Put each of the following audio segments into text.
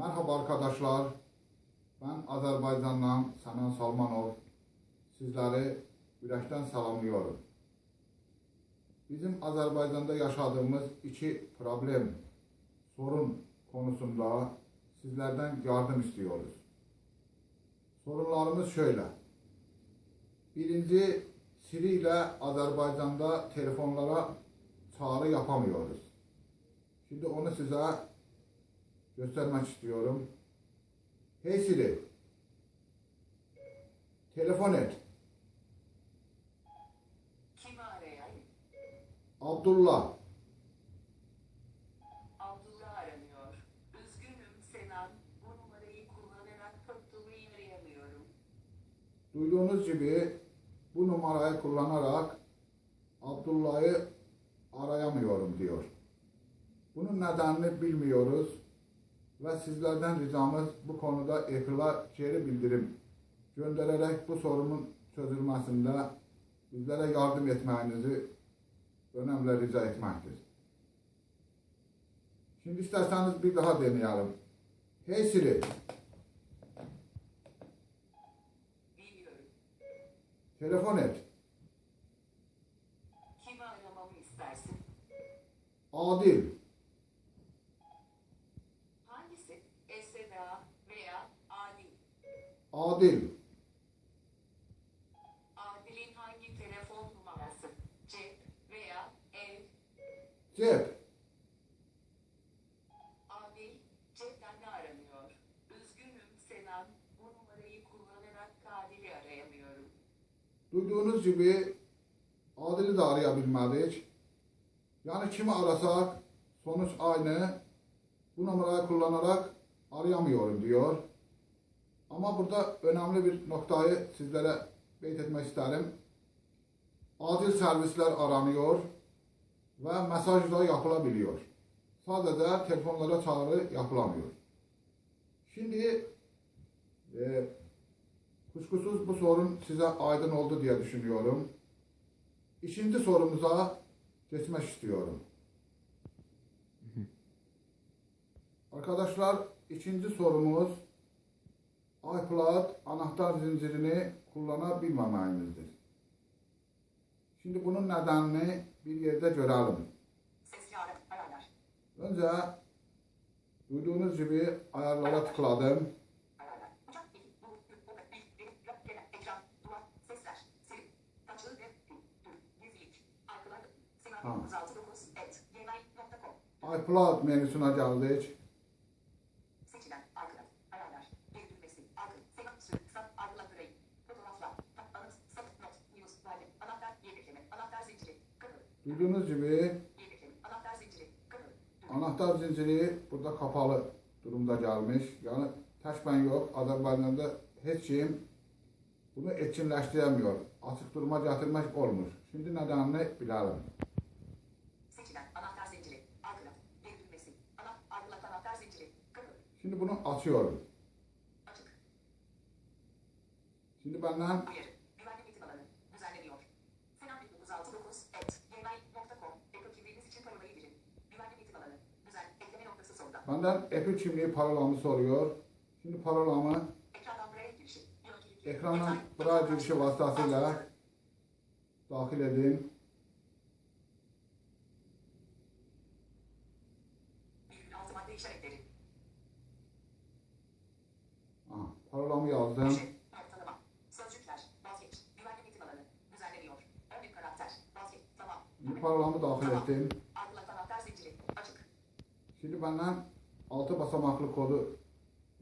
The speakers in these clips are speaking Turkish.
Merhaba arkadaşlar. Ben Azerbaycan'dan Sanan Salmanov. Sizleri yürekten selamlıyorum. Bizim Azerbaycan'da yaşadığımız iki problem, sorun konusunda sizlerden yardım istiyoruz. Sorunlarımız şöyle. Birinci, Siri ile Azerbaycan'da telefonlara çağrı yapamıyoruz. Şimdi onu size göstermek istiyorum. Hey Siri. Telefon et. Kimi arayayım? Abdullah. Abdullah aranıyor. Üzgünüm Senan. Bu numarayı kullanarak Abdullah'ı arayamıyorum. Duyduğunuz gibi bu numarayı kullanarak Abdullah'ı arayamıyorum diyor. Bunun nedenini bilmiyoruz ve sizlerden ricamız bu konuda Apple'a geri bildirim göndererek bu sorunun çözülmesinde bizlere yardım etmenizi önemli rica etmektir. Şimdi isterseniz bir daha deneyelim. Hey Siri, Bilmiyorum. telefon et. Kimi aramamı istersin? Adil, Hangisi? Eseda veya Adil? Adil, Adil'in hangi telefon numarası? Cep veya ev? cep, Adil cepten de aranıyor. Üzgünüm Senan. Bu numarayı kullanarak Adil'i arayamıyorum. Duyduğunuz gibi Adil'i de arayabilmedik. Yani kimi arasak sonuç aynı. Bu numarayı kullanarak arayamıyorum diyor. Ama burada önemli bir noktayı sizlere beyt etmek isterim. Acil servisler aranıyor ve mesaj da yapılabiliyor. Sadece telefonlara çağrı yapılamıyor. Şimdi e, Kuşkusuz bu sorun size aydın oldu diye düşünüyorum. İkinci sorumuza geçmek istiyorum. Arkadaşlar ikinci sorumuz iCloud anahtar zincirini kullanabilmememizdir. Şimdi bunun nedenini bir yerde görelim. Önce duyduğunuz gibi ayarlara tıkladım. Ararlar. Uçak, bil, bu, Duyduğunuz gibi anahtar zinciri. Anahtar zinciri burada kapalı durumda gelmiş. Yani təşbən yox, Azərbaycanda heç kim bunu etkinləşdiremiyor. Açıq duruma gətirmək olmur. Şimdi nedenini bilelim. Şimdi bunu açıyorum. açık, Şimdi benden Uyarı. Benden Apple kimliği parolamı soruyor. Şimdi parolamı Ekrandan buraya girişi. Girişi vasıtasıyla dahil edin. Aha, parolamı yazdım. Köşe. Noktalama. Sözcükler. Vazgeç. Güvenlik eğitim alanı. Düzenleniyor. 11 karakter. Vazgeç. Tamam. Şimdi parolamı dahil ettim. Şimdi benden 6 basamaklı kodu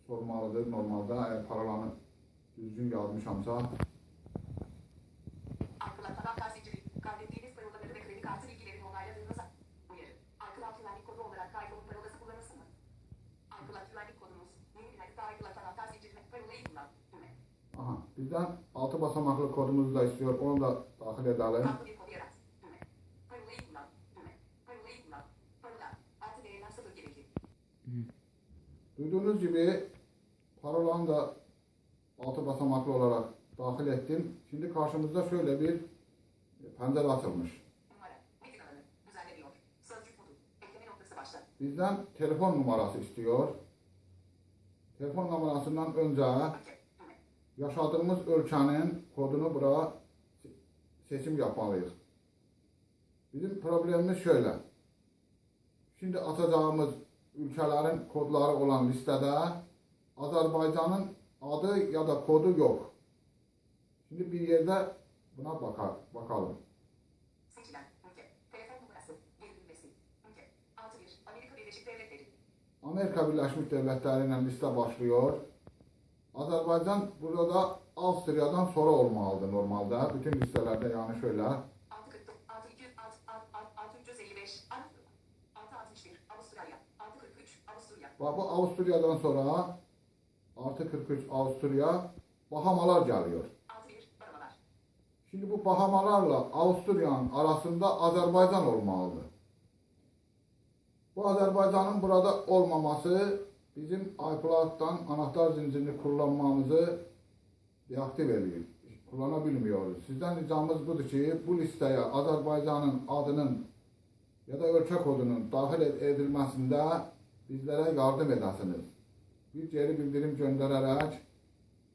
sormalıdır normalde eğer parolamı düzgün yazmışamsa. Aha, bizden 6 basamaklı kodumuzu da istiyor. Onu da dahil edelim. Duyduğunuz gibi parolanı da 6 basamaklı olarak dahil ettim. Şimdi karşımızda şöyle bir pencere açılmış. Bizden telefon numarası istiyor. telefon numarasından önce yaşadığımız ölçenin kodunu bura seçim yapmalıyız. Bizim problemimiz şöyle. Şimdi atacağımız ülkelerin kodları olan listede Azerbaycan'ın adı ya da kodu yok. Şimdi bir yerde buna bakar, bakalım. Seçilen. Ülke. Telefon numarası. Geri bilmesi. Ülke. 61. Amerika Birleşik Devletleri. Amerika Birleşmiş Devletleri ile liste başlıyor. Azerbaycan burada Avusturya'dan sonra olmalıdır normalde. Bütün listelerde yani şöyle. Bak bu Avusturya'dan sonra artı 43 Avusturya Bahamalar geliyor. 61. Baramalar. Şimdi bu Bahamalarla Avusturya'nın arasında Azerbaycan olmalıdır. Bu Azerbaycan'ın burada olmaması bizim iCloud'dan anahtar zincirini kullanmamızı deaktif ediyor. Kullanabilmiyoruz. Sizden ricamız budur ki bu listeye Azerbaycan'ın adının ya da ölçü kodunun dahil edilmesinde bizlere yardım edesiniz. Bir geri bildirim göndererek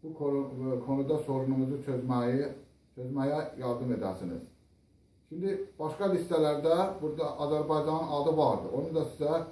bu konu- konuda sorunumuzu çözmeyi çözmeye yardım edersiniz. Şimdi başka listelerde burada Azerbaycan'ın adı vardı. Onu da size